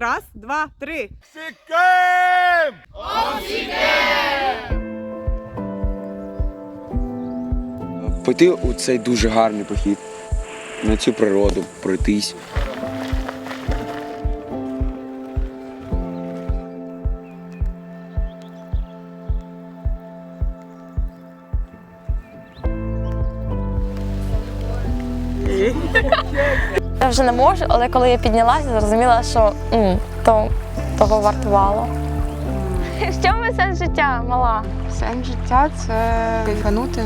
Раз, два, три. Сікаєм! Пойти у цей дуже гарний похід, на цю природу, пройтись. Я вже не можу, але коли я піднялася, зрозуміла, що м, то того вартувало. Що ми сенс життя, мала? Сенс життя це кайфанути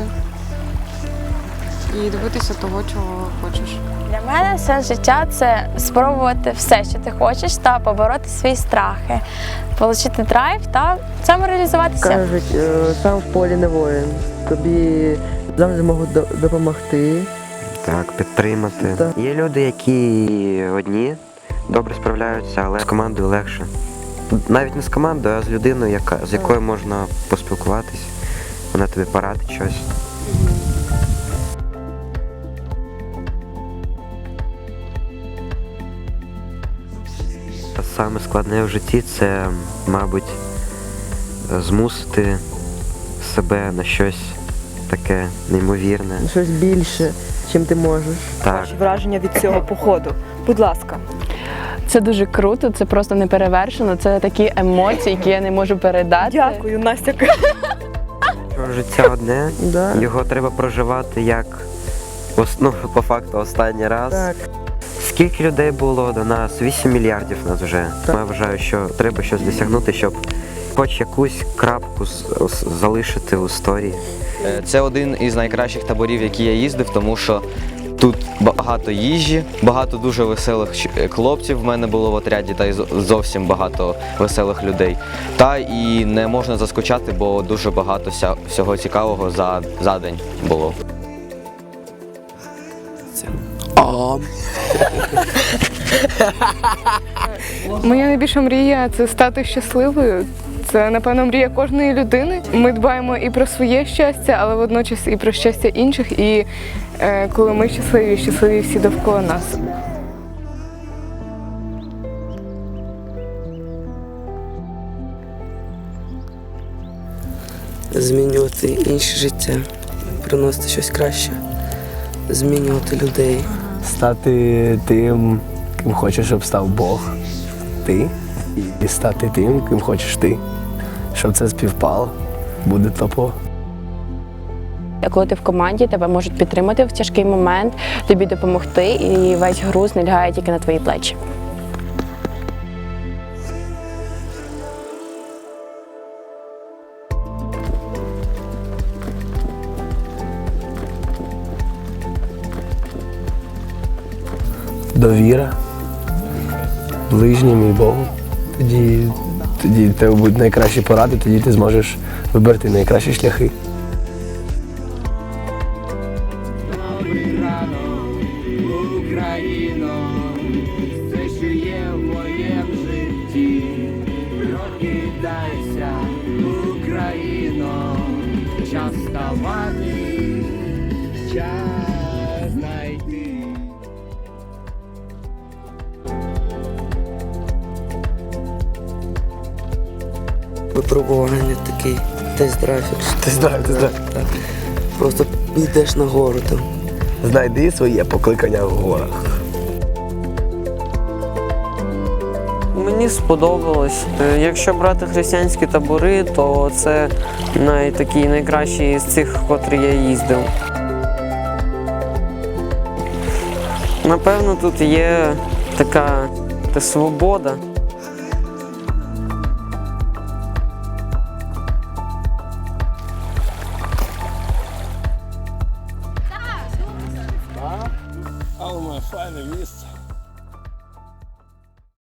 і добитися того, чого хочеш. Для мене сенс життя це спробувати все, що ти хочеш, та побороти свої страхи, отримати драйв та самореалізуватися. Кажуть, е, сам в полі не воїн. Тобі завжди можуть до- допомогти. Так, підтримати. Так. Є люди, які одні добре справляються, але з командою легше. Навіть не з командою, а з людиною, яка, з якою можна поспілкуватись, вона тобі порадить щось. Саме складне в житті це, мабуть, змусити себе на щось таке неймовірне. Щось більше, чим ти можеш. Так. Ваші враження від цього походу. Будь ласка. Це дуже круто, це просто неперевершено. Це такі емоції, які я не можу передати. Дякую, Настя. Життя одне, Да. його треба проживати як ос- ну, по факту останній раз. Так. Скільки людей було до нас? 8 мільярдів нас вже. Так. Я вважаю, що треба щось досягнути, щоб хоч якусь крапку залишити в історії. Е, Це один із найкращих таборів, які я їздив, тому що тут багато їжі, багато дуже веселих е, хлопців в мене було в отряді, та й зовсім багато веселих людей. Та і не можна заскучати, бо дуже багато всього цікавого за, за день було. Моя найбільша мрія це стати щасливою. Це, напевно, мрія кожної людини. Ми дбаємо і про своє щастя, але водночас і про щастя інших. І е, коли ми щасливі, щасливі всі довкола нас. змінювати інше життя, приносити щось краще, змінювати людей. стати тим, ким хочеш, щоб став Бог. Ти. І стати тим, ким хочеш ти. Щоб це співпало, буде топово. Коли ти в команді, тебе можуть підтримати в тяжкий момент, тобі допомогти, і весь груз не лягає тільки на твої плечі. Довіра ближнім і Богу. Тоді, тоді в тебе будуть найкращі поради, тоді ти зможеш вибрати найкращі шляхи. Україно, час ставати, Випробування такий тест-драйв. Тест-драйв, тест-драйв. Так. Просто йдеш на гору там. Знайди своє покликання в горах. Мені сподобалось. Е, Якщо брати християнські табори, то це найтакий найкращий з цих, котрі я їздив. Напевно, тут є така свобода. Файне місце.